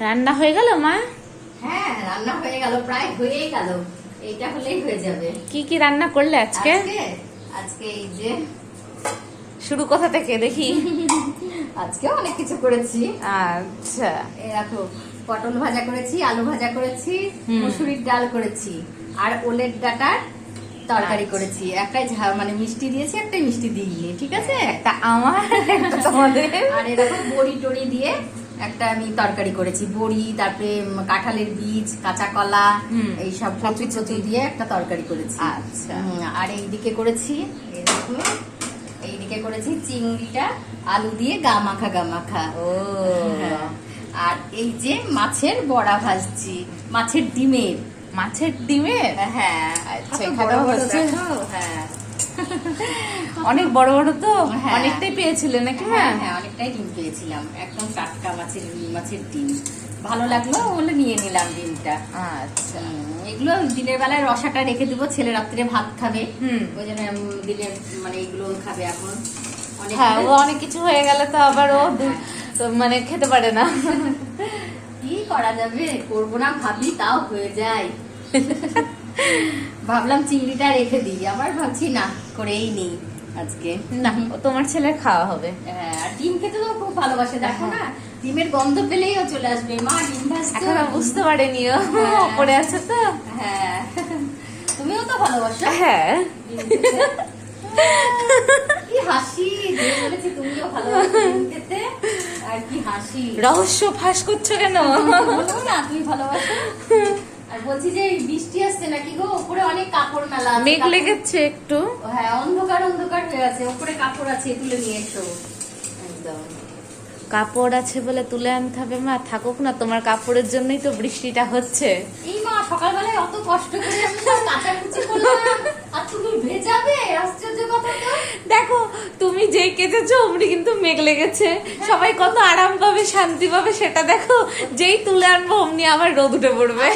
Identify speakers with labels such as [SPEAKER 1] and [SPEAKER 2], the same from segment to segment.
[SPEAKER 1] রান্না হয়ে গেল মা?
[SPEAKER 2] হ্যাঁ রান্না হয়ে গেল প্রায় হয়েই গেল। এইটা হলেই হয়ে যাবে।
[SPEAKER 1] কি কি রান্না করলে আজকে?
[SPEAKER 2] আজকে এই যে
[SPEAKER 1] শুরু কথা থেকে দেখি?
[SPEAKER 2] আজকে অনেক কিছু করেছি।
[SPEAKER 1] আচ্ছা।
[SPEAKER 2] এই দেখো পটল ভাজা করেছি আলু ভাজা করেছি। মুসুরির ডাল করেছি আর ওলের ডাটার তরকারি
[SPEAKER 1] আচ্ছা।
[SPEAKER 2] করেছি। একটাই ঝাল মানে মিষ্টি দিয়েছি একটাই মিষ্টি দিইনি ঠিক আছে?
[SPEAKER 1] একটা আমার তোমাদের।
[SPEAKER 2] আর এরকম বড়ি টড়ি দিয়ে একটা আমি তরকারি করেছি বড়ি তারপরে কাঁঠালের বীজ কাঁচা কলা। এইসব কচু কচু দিয়ে একটা তরকারি করেছি
[SPEAKER 1] আচ্ছা।
[SPEAKER 2] আর এইদিকে করেছি এইদিকে করেছি চিংড়িটা আলু দিয়ে গা মাখা গা মাখা
[SPEAKER 1] ও
[SPEAKER 2] হ্যাঁ। আর এই যে মাছের বড়া ভাজছি মাছের ডিমের
[SPEAKER 1] মাছের ডিমের
[SPEAKER 2] হ্যাঁ
[SPEAKER 1] আচ্ছা।
[SPEAKER 2] হ্যাঁ
[SPEAKER 1] অনেক বড় বড় তো?
[SPEAKER 2] হ্যাঁ।
[SPEAKER 1] অনেকটাই পেয়েছিলে নাকি?
[SPEAKER 2] হ্যাঁ হ্যাঁ অনেকটাই ডিম পেয়েছিলাম। একদম টাটকা মাছের মাছের ডিম। ভালো লাগল বলে নিয়ে নিলাম ডিমটা।
[SPEAKER 1] আচ্ছা।
[SPEAKER 2] এগুলো দিনের বেলায় রসাটা রেখে দিব ছেলে রাত্রে ভাত খাবে।
[SPEAKER 1] হুম।
[SPEAKER 2] ওই জন্য দিনের মানে এগুলো খাবে এখন।
[SPEAKER 1] হ্যাঁ ও অনেক কিছু হয়ে গেলে তো আবার ও দু- তো মানে খেতে পারে না।
[SPEAKER 2] কি করা যাবে? করব না ভাবি তাও হয়ে যায়। ভাবলাম চিংড়িটা রেখে দিই আবার ভাবছি না করেই নেই আজকে।
[SPEAKER 1] না ও তোমার ছেলের খাওয়া হবে।
[SPEAKER 2] হ্যাঁ, আর ডিম খেতে তো খুব ভালোবাসে দেখো না ডিমের গন্ধ পেলেই ও চলে আসবে। মা ডিম
[SPEAKER 1] এখনও বুঝতে পারেনি ও
[SPEAKER 2] হ্যাঁ।
[SPEAKER 1] পড়ে আছে তো।
[SPEAKER 2] হ্যাঁ তুমিও তো ভালোবাসো।
[SPEAKER 1] হ্যাঁ।
[SPEAKER 2] কি হাসি বলেছি তুমিও ভালোবাসো ডিম খেতে আর কি হাসি।
[SPEAKER 1] রহস্য ফাঁস করছ কেন?
[SPEAKER 2] বলো না তুমি ভালোবাসো? আর বলছি যে বৃষ্টি আসছে নাকি গো? উপরে অনেক কাপড় মেলা আছে।
[SPEAKER 1] মেঘ লেগেছে একটু।
[SPEAKER 2] হ্যাঁ অন্ধকার অন্ধকার হয়ে আছে। উপরে কাপড় আছে তুলে নিয়ে এসো। একদম।
[SPEAKER 1] কাপড় আছে বলে তুলে আনতে হবে মা। থাকুক না তোমার কাপড়ের জন্যই তো বৃষ্টিটা হচ্ছে।
[SPEAKER 2] এই মা সকালবেলায় অত কষ্ট করে আমি সব কাচাকুচি করলাম। আর তুমি ভেজাবে আশ্চর্য তো
[SPEAKER 1] দেখো তুমি যেই কেটেছো অমনি কিন্তু মেঘ লেগেছে। সবাই কত আরাম পাবে শান্তি পাবে সেটা দেখো। যেই তুলে আনব অমনি আবার রোদ উঠে পড়বে।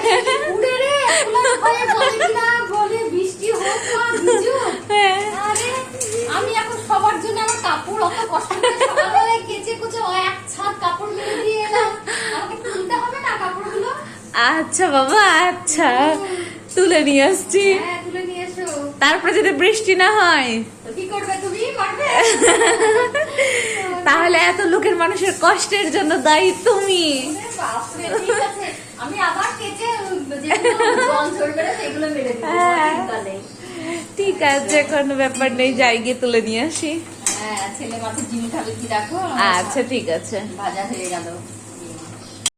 [SPEAKER 1] হ্যাঁ।
[SPEAKER 2] আরে আমি এখন সবার জন্য আমার কাপড় অত কষ্ট সকালবেলায় কেচে কুচে এক ছাদ কাপড় মেরে দিয়ে এলাম। আমাকে তুলতে হবে না কাপড়গুলো?
[SPEAKER 1] আচ্ছা বাবা আচ্ছা। তুলে নিয়ে আসছি।
[SPEAKER 2] হ্যাঁ তুলে নিয়ে এসো।
[SPEAKER 1] তারপরে যদি বৃষ্টি না হয়?
[SPEAKER 2] কি করবে
[SPEAKER 1] তাহলে এত লোকের মানুষের কষ্টের জন্য দায়ী তুমি।
[SPEAKER 2] আমি আবার সেগুলো মেরে
[SPEAKER 1] হ্যাঁ। ঠিক আছে কোনো ব্যাপার নেই যাই গিয়ে তুলে নিয়ে আসি।
[SPEAKER 2] হ্যাঁ
[SPEAKER 1] আচ্ছা ঠিক আছে।
[SPEAKER 2] ভাজা হয়ে গেল।